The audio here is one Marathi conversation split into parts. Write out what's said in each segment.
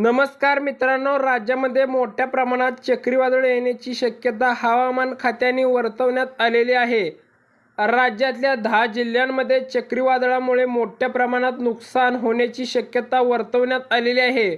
नमस्कार मित्रांनो राज्यामध्ये मोठ्या प्रमाणात चक्रीवादळ येण्याची शक्यता हवामान खात्याने वर्तवण्यात आलेली आहे. राज्यातल्या दहा जिल्ह्यांमध्ये चक्रीवादळामुळे मोठ्या प्रमाणात नुकसान होण्याची शक्यता वर्तवण्यात आलेली आहे.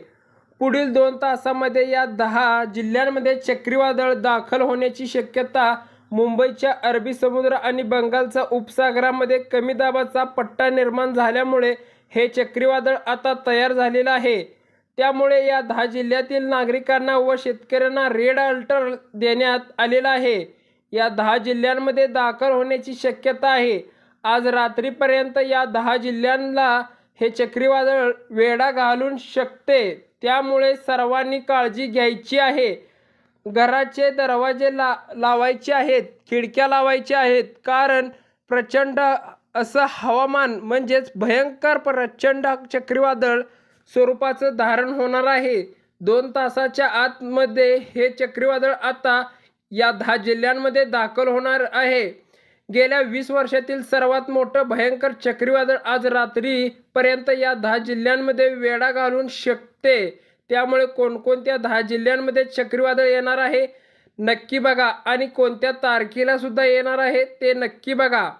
पुढील दोन तासामध्ये या दहा जिल्ह्यांमध्ये चक्रीवादळ दाखल होण्याची शक्यता मुंबईच्या अरबी समुद्र आणि बंगालच्या उपसागरामध्ये कमी दाबाचा पट्टा निर्माण झाल्यामुळे हे चक्रीवादळ आता तयार झालेलं आहे. त्यामुळे या दहा जिल्ह्यातील नागरिकांना व शेतकऱ्यांना रेड अल्टर देण्यात आलेला आहे. या दहा जिल्ह्यांमध्ये दाखल होण्याची शक्यता आहे. आज रात्रीपर्यंत या दहा जिल्ह्यांना हे चक्रीवादळ वेढा घालून शकते. त्यामुळे सर्वांनी काळजी घ्यायची आहे. घराचे दरवाजे ला लावायचे आहेत खिडक्या लावायच्या आहेत. कारण प्रचंड असं हवामान म्हणजेच भयंकर प्रचंड चक्रीवादळ स्वरूपाचं धारण होणार आहे. दोन तासाच्या आतमध्ये हे चक्रीवादळ आता या दहा जिल्ह्यांमध्ये दाखल होणार आहे. गेल्या वीस वर्षातील सर्वात मोठं भयंकर चक्रीवादळ आज रात्रीपर्यंत या दहा जिल्ह्यांमध्ये वेढा घालून शकते त्यामुळे कोणकोणत्या दहा जिल्ह्यांमध्ये चक्रीवादळ येणार आहे? नक्की बघा. आणि कोणत्या तारखेला सुद्धा येणार आहे ते नक्की बघा.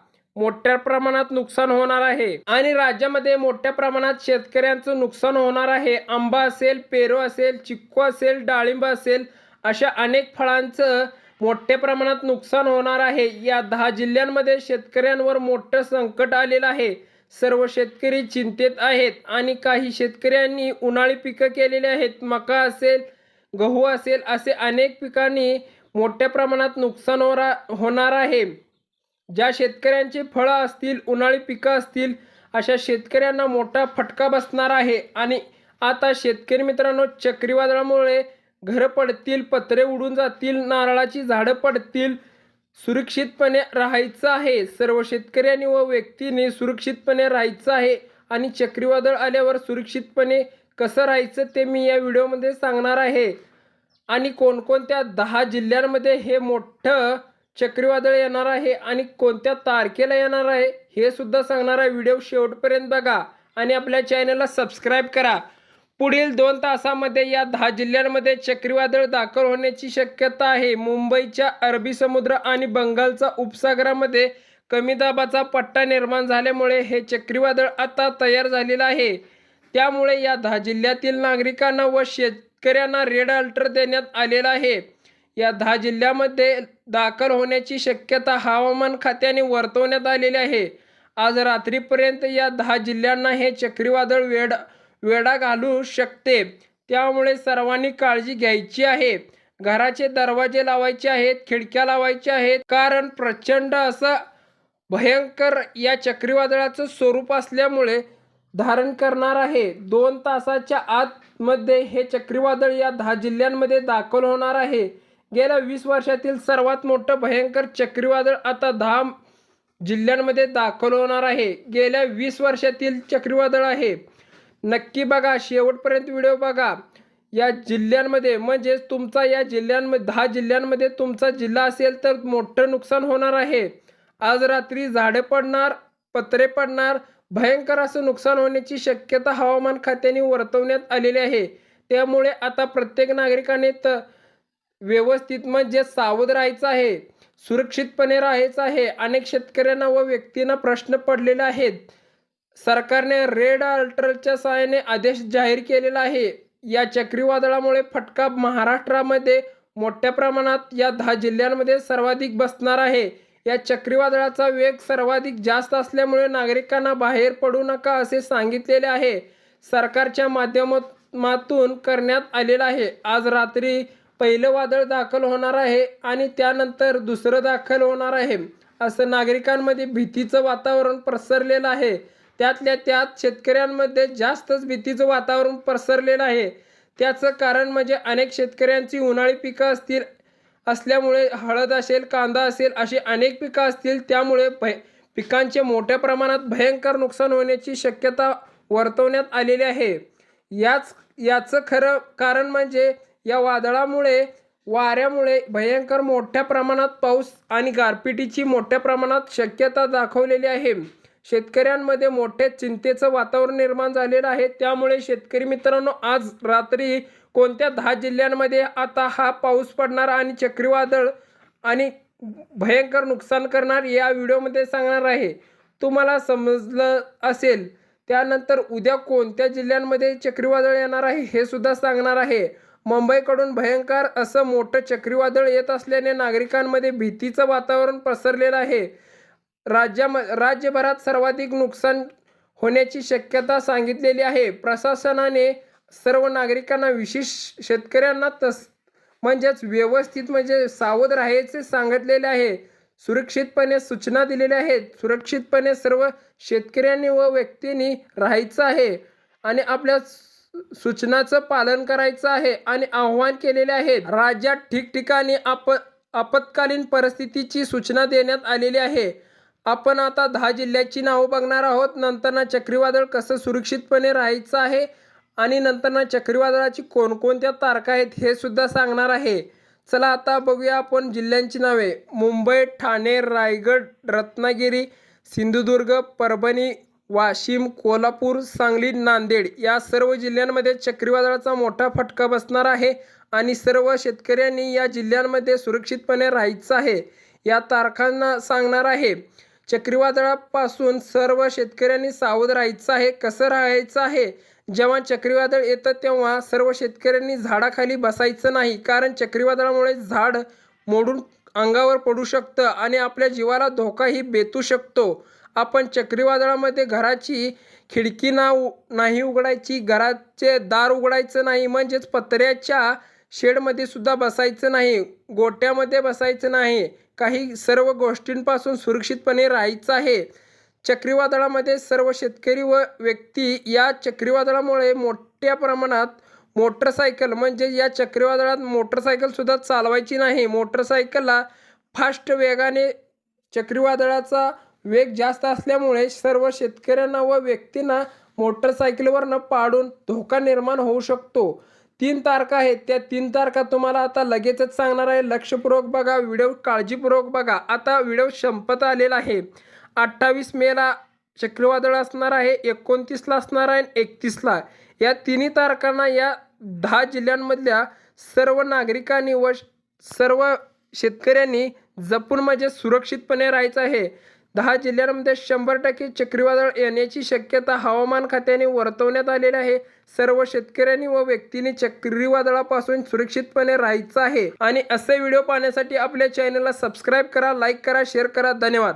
मोठ्या प्रमाणात नुकसान होणार आहे. आणि राज्यामध्ये मोठ्या प्रमाणात शेतकऱ्यांचं नुकसान होणार आहे. आंबा असेल पेरू असेल चिक्कू असेल डाळिंब असेल अशा अनेक फळांचं मोठ्या प्रमाणात नुकसान होणार आहे. या दहा जिल्ह्यांमध्ये शेतकऱ्यांवर मोठं संकट आलेलं आहे. सर्व शेतकरी चिंतेत आहेत आणि काही शेतकऱ्यांनी उन्हाळी पिकं केलेली आहेत. मका असेल गहू असेल असे अनेक पिकांनी मोठ्या प्रमाणात नुकसान होणार आहे. ज्या शेतकऱ्यांची फळं असतील उन्हाळी पिकं असतील अशा शेतकऱ्यांना मोठा फटका बसणार आहे. आणि आता शेतकरी मित्रांनो चक्रीवादळामुळे घरं पडतील पत्रे उडून जातील नारळाची झाडं पडतील. सुरक्षितपणे राहायचं आहे. सर्व शेतकऱ्यांनी व व्यक्तीने सुरक्षितपणे राहायचं आहे. आणि चक्रीवादळ आल्यावर सुरक्षितपणे कसं राहायचं ते मी या व्हिडिओमध्ये सांगणार आहे. आणि कोणकोणत्या दहा जिल्ह्यांमध्ये हे मोठं चक्रीवादळ येणार आहे आणि कोणत्या तारखेला येणार आहे हे सुद्धा सांगणारा व्हिडिओ शेवटपर्यंत बघा आणि आपल्या चॅनलला सबस्क्राईब करा. पुढील दोन तासामध्ये या दहा जिल्ह्यांमध्ये चक्रीवादळ दाखल होण्याची शक्यता आहे. मुंबईच्या अरबी समुद्र आणि बंगालचा उपसागरामध्ये कमी दाबाचा पट्टा निर्माण झाल्यामुळे हे चक्रीवादळ आता तयार झालेलं आहे. त्यामुळे या दहा जिल्ह्यातील नागरिकांना व शेतकऱ्यांना रेड अलर्ट देण्यात आलेला आहे. या दहा जिल्ह्यामध्ये दाखल होण्याची शक्यता हवामान खात्याने वर्तवण्यात आलेली आहे. आज रात्रीपर्यंत या दहा जिल्ह्यांना हे चक्रीवादळ वेड वेढा घालू शकते. त्यामुळे सर्वांनी काळजी घ्यायची आहे. घराचे दरवाजे लावायचे आहेत खिडक्या लावायच्या आहेत. कारण प्रचंड असं भयंकर या चक्रीवादळाचं स्वरूप असल्यामुळे धारण करणार आहे. दोन तासाच्या आतमध्ये हे चक्रीवादळ या दहा जिल्ह्यांमध्ये दाखल होणार आहे. गेल्या वीस वर्षातील सर्वात मोठं भयंकर चक्रीवादळ आता दहा जिल्ह्यांमध्ये दाखल होणार आहे. गेल्या वीस वर्षातील चक्रीवादळ आहे. नक्की बघा शेवटपर्यंत व्हिडिओ बघा. या जिल्ह्यांमध्ये म्हणजेच तुमचा या जिल्ह्यांमध्ये दहा जिल्ह्यांमध्ये तुमचा जिल्हा असेल तर मोठं नुकसान होणार आहे. आज रात्री झाडे पडणार पत्रे पडणार भयंकर असं नुकसान होण्याची शक्यता हवामान खात्याने वर्तवण्यात आलेली आहे. त्यामुळे आता प्रत्येक नागरिकाने त व्यवस्थित म्हणजे सावध राहायचं आहे सुरक्षितपणे राहायचं आहे. अनेक शेतकऱ्यांना व व्यक्तींना प्रश्न पडलेले आहेत. सरकारने रेड अलर्टच्या सहाय्याने आदेश जाहीर केलेला आहे. या चक्रीवादळामुळे फटका महाराष्ट्रामध्ये मोठ्या प्रमाणात या दहा जिल्ह्यांमध्ये सर्वाधिक बसणार आहे. या चक्रीवादळाचा वेग सर्वाधिक जास्त असल्यामुळे नागरिकांना बाहेर पडू नका असे सांगितलेले आहे. सरकारच्या माध्यमातून करण्यात आलेलं आहे. आज रात्री पहिलं वादळ दाखल होणार आहे आणि त्यानंतर दुसरं दाखल होणार आहे. असं नागरिकांमध्ये भीतीचं वातावरण पसरलेलं आहे. त्यातल्या त्यात शेतकऱ्यांमध्ये जास्तच भीतीचं वातावरण पसरलेलं आहे. त्याचं कारण म्हणजे अनेक शेतकऱ्यांची उन्हाळी पिकं असतील असल्यामुळे हळद असेल कांदा असेल अशी अनेक पिकं असतील त्यामुळे भय पिकांचे मोठ्या प्रमाणात भयंकर नुकसान होण्याची शक्यता वर्तवण्यात आलेली आहे. याच याचं खरं कारण म्हणजे या वादळामुळे वाऱ्यामुळे भयंकर मोठ्या प्रमाणात पाऊस आणि गारपिटीची मोठ्या प्रमाणात शक्यता दाखवलेली आहे. शेतकऱ्यांमध्ये मोठ्या चिंतेचं वातावरण निर्माण झालेलं आहे. त्यामुळे शेतकरी मित्रांनो आज रात्री कोणत्या दहा जिल्ह्यांमध्ये आता हा पाऊस पडणार आणि चक्रीवादळ आणि भयंकर नुकसान करणार या व्हिडिओमध्ये सांगणार आहे. तुम्हाला समजलं असेल त्यानंतर उद्या कोणत्या जिल्ह्यांमध्ये चक्रीवादळ येणार आहे हे सुद्धा सांगणार आहे. मुंबईकडून भयंकर असं मोठं चक्रीवादळ येत असल्याने नागरिकांमध्ये भीतीचं वातावरण पसरलेलं आहे. राज्याम राज्यभरात सर्वाधिक नुकसान होण्याची शक्यता सांगितलेली आहे. प्रशासनाने सर्व नागरिकांना विशेष शेतकऱ्यांना तस म्हणजेच व्यवस्थित म्हणजे सावध राहायचे सांगितलेले आहे. सुरक्षितपणे सूचना दिलेल्या आहेत. सुरक्षितपणे सर्व शेतकऱ्यांनी व व्यक्तींनी राहायचं आहे आणि आपल्या सूचनाचं पालन करायचं आहे आणि आव्हान केलेले आहेत. राज्यात ठिकठिकाणी आप आपत्कालीन परिस्थितीची सूचना देण्यात आलेली आहे. आपण आता दहा जिल्ह्याची नावं बघणार आहोत. नंतर चक्रीवादळ कसं सुरक्षितपणे राहायचं आहे आणि नंतर चक्रीवादळाची कोणकोणत्या तारखा आहेत हे सुद्धा सांगणार आहे. चला आता बघूया आपण जिल्ह्यांची नावे. मुंबई ठाणे रायगड रत्नागिरी सिंधुदुर्ग परभणी वाशिम कोल्हापूर सांगली नांदेड या सर्व जिल्ह्यांमध्ये चक्रीवादळाचा मोठा फटका बसणार आहे आणि सर्व शेतकऱ्यांनी या जिल्ह्यांमध्ये सुरक्षितपणे राहायचं आहे या तारखांना सांगणार आहे. चक्रीवादळापासून सर्व शेतकऱ्यांनी सावध राहायचं आहे कसं राहायचं आहे? जेव्हा चक्रीवादळ येतं तेव्हा सर्व शेतकऱ्यांनी झाडाखाली बसायचं नाही कारण चक्रीवादळामुळे झाड मोडून अंगावर पडू शकतं आणि आपल्या जीवाला धोकाही बेतू शकतो. आपण चक्रीवादळामध्ये घराची खिडकी ना नाही उघडायची घराचे दार उघडायचं नाही म्हणजेच पत्र्याच्या शेडमध्ये सुद्धा बसायचं नाही गोट्यामध्ये बसायचं नाही. काही सर्व गोष्टींपासून सुरक्षितपणे राहायचं आहे. चक्रीवादळामध्ये सर्व शेतकरी व व्यक्ती या चक्रीवादळामुळे मोठ्या प्रमाणात मोटरसायकल म्हणजे या चक्रीवादळात मोटरसायकलसुद्धा चालवायची नाही. मोटरसायकलला फास्ट वेगाने चक्रीवादळाचा वेग जास्त असल्यामुळे सर्व शेतकऱ्यांना व व्यक्तींना मोटरसायकलवरनं पाडून धोका निर्माण होऊ शकतो. तीन तारखा आहेत. त्या तीन तारखा तुम्हाला आता लगेचच सांगणार आहे. लक्षपूर्वक बघा. व्हिडिओ काळजीपूर्वक बघा. आता व्हिडिओ संपत आलेला आहे. अठ्ठावीस मेला चक्रीवादळ असणार आहे. एकोणतीसला असणार आहे आणि एकतीसला या तिन्ही तारखांना या दहा जिल्ह्यांमधल्या सर्व नागरिकांनी व सर्व शेतकऱ्यांनी जपून म्हणजे सुरक्षितपणे राहायचं आहे. दहा जिल्ह्यांमध्ये शंभर टक्के चक्रीवादळ येण्याची शक्यता हवामान खात्याने वर्तवण्यात आलेली आहे. सर्व शेतकऱ्यांनी व व्यक्तींनी चक्रीवादळापासून सुरक्षितपणे राहायचं आहे. आणि असे व्हिडिओ पाहण्यासाठी आपल्या चॅनलला सबस्क्राईब करा लाईक करा शेअर करा. धन्यवाद.